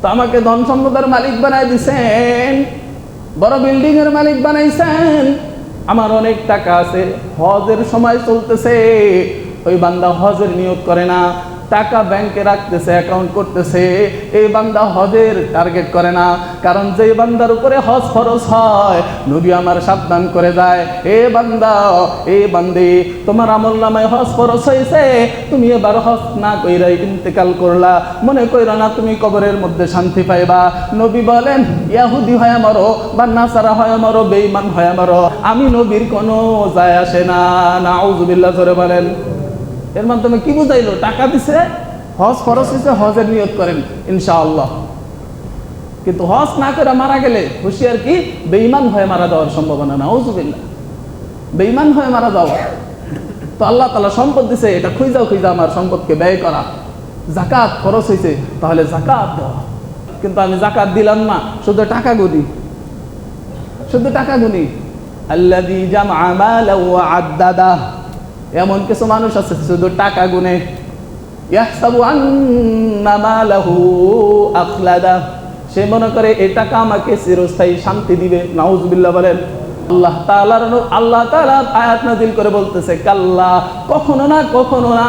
তো আমাকে ধন সম্পদের মালিক বানাই দিছেন, বড় বিল্ডিং এর মালিক বানাইছেন। আমার অনেক টাকা আছে, হজের সময় চলতেছে, ওই বান্দা হজের নিয়োগ করে না। টাকা ব্যাংকে রাখতেছে অ্যাকাউন্ট করতেছে, এই বান্দা হজের টার্গেট করে না। কারণ যে বান্দার উপরে হজ খরচ হয়, নবী আমার সাবধান করে যায় এ বান্দা, এ বান্দি, তোমার আমল নামায় হজ খরচ হয়েছে, তুমি এবার হজ না কইরা ইন্তেকাল করলা। মনে কইরা না তুমি কবরের মধ্যে শান্তি পাইবা। নবী বলেন, ইয়াহুদি হয় আমারও বা নাসারা হয় আমারও বেইমান হয় আমারও আমি নবীর কোনো যায় আসে না। না আউজুবিল্লাহ ধরে বলেন। এর মাধ্যমে কি বুঝাইলো? টাকা দিছে, হজ খরচ হয়েছে হজের নিয়ত করেন, ইনশাআল্লাহ। কিন্তু হজ না করে মারা গেলে হুশিয়ার কি? বেঈমান হয়ে মারা যাওয়ার সম্ভাবনা না ওজুবিল্লা বেঈমান হয়ে মারা যাওয়া। তো আল্লাহ তালা সম্পদ দিছে, এটা খুঁজাও খুঁজা আমার সম্পদকে ব্যয় করা। জাকাত খরচ হয়েছে তাহলে জাকাত দেওয়া। কিন্তু আমি জাকাত দিলাম না, শুধু টাকা গুনি শুধু টাকা গুনি আল্লাদি এমন কিছু মানুষ আছে, শুধু টাকা গুনে সে মনে করে এই টাকা আমাকে চিরস্থায়ী শান্তি দিবে। নাউজুবিল্লাহ বলেন। আল্লাহ তাআলার আল্লাহ তাআলা আয়াত নাজিল করে বলতেছে, কাল্লা, কখনো না কখনো না।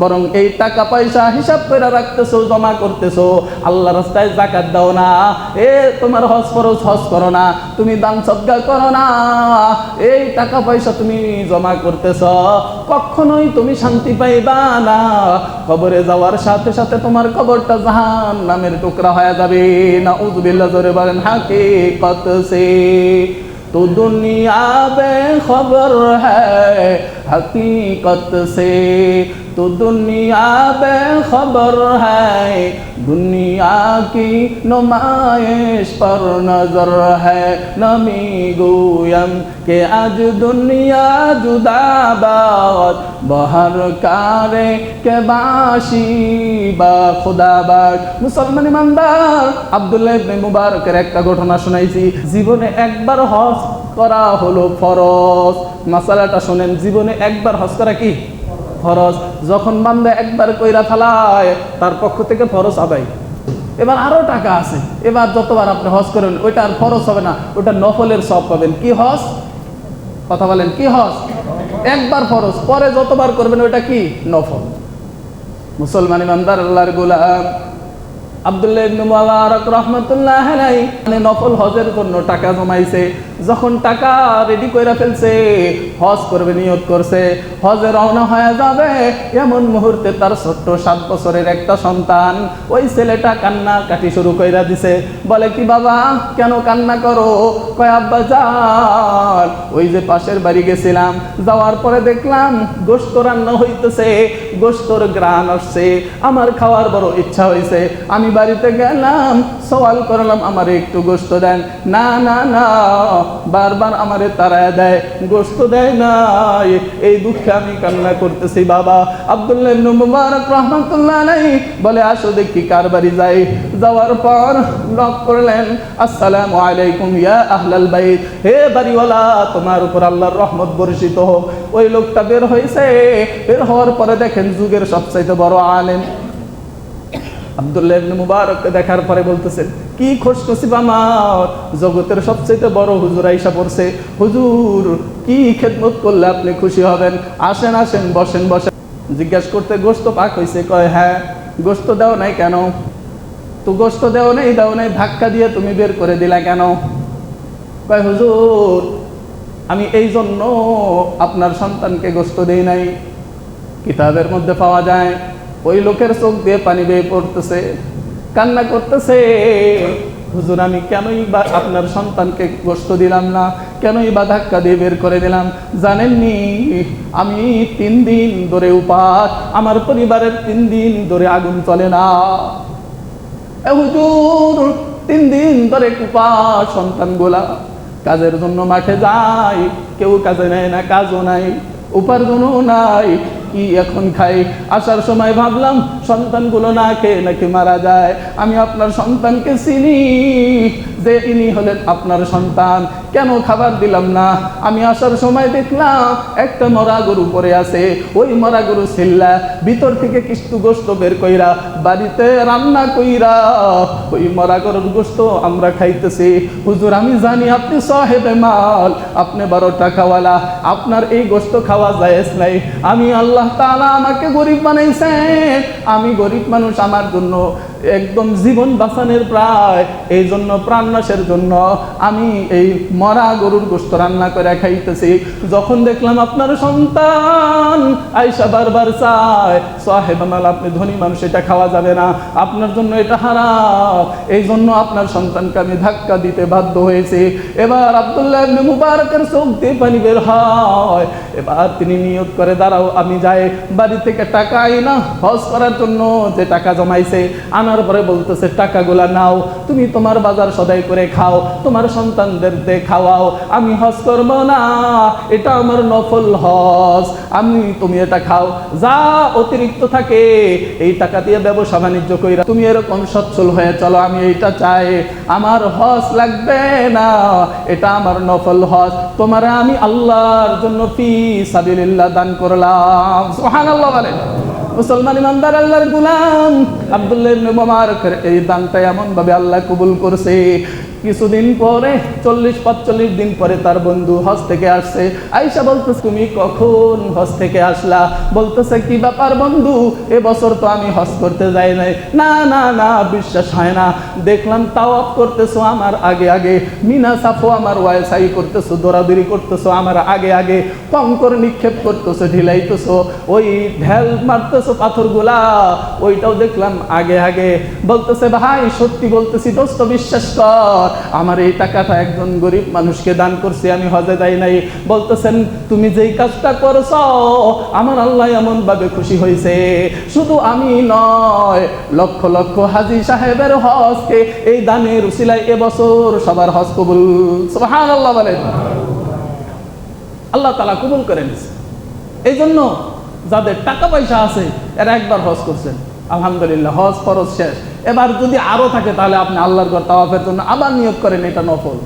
বরং এই টাকা পয়সা হিসাব করে রাখতেছো, জমা করতেছো। আল্লাহ রাস্তায় জাকাত দাও না। এ তোমার হজ ফরজ হজ করো না। তুমি দান সদ্গা করো না। এই টাকা পয়সা তুমি জমা করতেছ, কখনোই তুমি শান্তি পাইবা না। কবরে যাওয়ার সাথে সাথে তোমার কবরটা জাহান নামের টুকরা হয়ে যাবে। না উজবিল্লা জোরে বলেন হাকে কত সে। তো দুনিয়া بے খবর ہے حقیقت সে। تو دنیا بے خبر ہے دنیا کی نمائش پر نظر ہے نمی گویم আজ দুনিয়া জুদাবাদ, বহর কারে কে বাসি বা খোদাবাদ। মুসলমান ইমানদার আবদুল্লাহ ইবনে মুবারকের একটা ঘটনা শুনাইছি। জীবনে একবার হজ করা হলো ফরজ। মাসালাটা শোনেন, জীবনে একবার হজ করা কি? ফরজ, যখন বান্দা একবার কইরা ফেলায়, তার পক্ষ থেকে ফরজ আদায় এবার আরও টাকা আছে। এবার যতবার আপনি হজ করেন, ওইটা আর ফরজ হবে না ওটা নফলের সব পাবেন। কি হজ? কথা বলেন, কি হজ? একবার ফরজ, পরে যতবার করবেন, ওইটা কি? নফল। মুসলমান ইমানদার, আল্লাহর গোলাম। আব্দুল্লাহ ইবনে মুবারক রাহমাতুল্লাহ আলাইহি মানে নফল হজের জন্য টাকা জমাইছে। যখন টাকা রেডি কইরা ফেলছে, হজ করবে, নিয়ত করছে, হজে রওনা হয়ে যাবে, এমন মুহূর্তে তার ছোট্ট সাত বছরের একটা সন্তান ওই ছেলেটা কান্না কাটি শুরু কইরা দিছে। বলে, কি বাবা, কেন কান্না করো? কয়, আব্বা যান ওই যে পাশের বাড়ি গেছিলাম। যাওয়ার পরে দেখলাম গোস্ত রান্না হইতেছে গোস্তর গ্রান আসছে, আমার খাওয়ার বড় ইচ্ছা হয়েছে আমি বাড়িতে গেলাম, সওয়াল করলাম, আমার একটু গোস্ত দেন। না না না। বারবার আমারে তারায় দেয় গোস্ত দেয় না এই দুঃখে আমি কান্না করতেছি, বাবা। আব্দুল্লাহ মুবারক রাহমাতুল্লাহ আলাইহি বলে, আসো দেখি কার বাড়ি যাই। যাওয়ার পর নক করলেন, আসসালামু আলাইকুম ইয়া আহলাল বাইত। হে বাড়িওয়ালা, তোমার উপর আল্লাহর রহমত বর্ষিত হোক। ওই লোকটা বের হয়েছে। বের হওয়ার পরে দেখেন যুগের সবচাইতে বড় আলেম। আব্দুল্লাহ মুবারককে দেখার পরে বলতেছেন কি খোঁজ নসিব আমার? জগতের সবচেয়ে বড় হুজুর আইসা পড়ছে। হুজুর, কি খেদমত করলে আপনি খুশি হবেন? আসেন আসেন, বসেন বসেন। জিজ্ঞাসা করতে গোস্ত পাক হয়েছে কয় হ্যাঁ গোস্ত দাও নাই কেন? তো গোস্ত দেও নেই, দাও নেই, ধাক্কা দিয়ে তুমি বের করে দিলা কেন? কয়, হুজুর, আমি এই জন্য আপনার সন্তানকে গোস্ত দেই নাই। কিতাবের মধ্যে পাওয়া যায়, ওই লোকের চোখ দিয়ে পানি বেয়ে পড়তেছে। কান্না করতেছে। হুজুর, আমি কেনই বা আপনার সন্তানকে গোস্ত দিলাম না? কেনই বা ধাক্কা দিয়ে বের করে দিলাম? জানেননি? আমি তিন দিন ধরে উপাস, আমার পরিবারের তিন দিন ধরে আগুন চলে না। হুজুর, তিন দিন ধরে উপাস সন্তানগুলা কাজের জন্য মাঠে যায়, কেউ কাজে নেয় না, কাজও নাই, উপার্জনও নাই। কি এখন খাই? আসার সময় ভাবলাম, সন্তানগুলো না খেয়ে নাকি মারা যায়। আমি আপনার সন্তানকে চিনি। যে ইনি হলেন আপনার সন্তান। কেন খাবার দিলাম না? আমি আসার সময় দেখলাম একটা মরা গরু পরে আছে। ওই মরা গরু ছিল্লা ভিতর থেকে কিস্তু গোস্ত বের কইরা, বাড়িতে রান্না কইরা, ওই মরা গরুর গোস্ত আমরা খাইতেছি। হুজুর, আমি জানি আপনি সাহেবে মাল, আপনি বারো টাকাওয়ালা, আপনার এই গোস্ত খাওয়া জায়েজ নাই। আমি আল্লাহ তাআলা আমাকে গরিব বানাইছেন। আমি গরিব মানুষ আমার জন্য একদম জীবন বাঁচানোর প্রায়, এই জন্য প্রাণনাশের জন্য আমি এই মরা গরুর গোস্ত রান্না করে খাইতেছি। যখন দেখলাম আপনার সন্তান আইসা বারবার চায়, সাহেব আমাল, আপনি ধনী মানুষ, এটা খাওয়া যাবে না, আপনার জন্য এটা হারাম। এই জন্য আপনার সন্তানকে আমি ধাক্কা দিতে বাধ্য হয়েছি। এবার আব্দুল্লাহ ইবনে মুবারকের চোখ দিয়ে পানি বের হয়। এবার তিনি নিয়োগ করে, দাঁড়াও, আমি যাই। বাড়ি থেকে টাকা আই না হজ করার জন্য যে টাকা জমাইছে আনার পরে বলতেছে, টাকাগুলা নাও, তুমি তোমার বাজার সদাই করে খাও, তোমার সন্তানদের দে খাওয়াও, আমি হজ করব না, এটা আমার নফল হজ, আমি, তুমি এটা খাও। যা অতিরিক্ত থাকে, এই টাকা দিয়ে ব্যবসা বাণিজ্য কইরা তুমি এরকম সচ্ছল হয়ে চলো, আমি এইটা চাই। আমার হজ লাগবে না, এটা আমার নফল হজ। তোমার আমি আল্লাহর জন্য ফি সাবিলিল্লাহ দান করলাম। আল্লাহ বলেন। মুসলমান ইমানদার, আল্লাহর গুলাম। আব্দুল্লাহ মুবারকের এই দানটা এমন ভাবে আল্লাহ কবুল করছে কিছুদিন পরে, চল্লিশ, পাঁচচল্লিশ দিন পরে তার বন্ধু হজ থেকে আসছে। আইসা বলতেছে, তুমি কখন হজ থেকে আসলা? বলতেছে, কি ব্যাপার বন্ধু? এ বছর তো আমি হজ করতে যাই নাই। না না না, বিশ্বাস হয় না। দেখলাম তাওয়াফ করতেছো আমার আগে আগে। মিনা সাফো আমার ওয়াইসাই করতেছো, দৌড়াদৌড়ি করতেছো আমার আগে আগে। কঙ্কর নিক্ষেপ করতেছো, ঢিলাইতেছো। ওই ঢেল মারতেছো পাথরগুলা, ওইটাও দেখলাম আগে আগে। বলতেছে, ভাই, সত্যি বলতেছি, দোস্ত, বিশ্বাস কর। আমার এই টাকাটা একজন গরিব মানুষকে দান করছি, আমি হজে যাই নাই। বলতেছেন, তুমি যেই কাজটা করছ, আমার আল্লাহ এমন ভাবে খুশি হয়েছে শুধু আমি নয়, লক্ষ লক্ষ হাজি সাহেবের হজকে এই দানের উসিলায় এবছর সবার হজ কবুল। সুবহানাল্লাহ বলেন। আল্লাহ তালা কবুল করে নিছে। এই জন্য যাদের টাকা পয়সা আছে, এরা একবার হজ করছেন। আলহামদুলিল্লাহ, হজ ফরজ শেষ। এবার যদি আরও থাকে তাহলে আপনি আল্লাহর ঘর তাওয়াফের জন্য আবার নিয়োগ করেন, এটা নফল।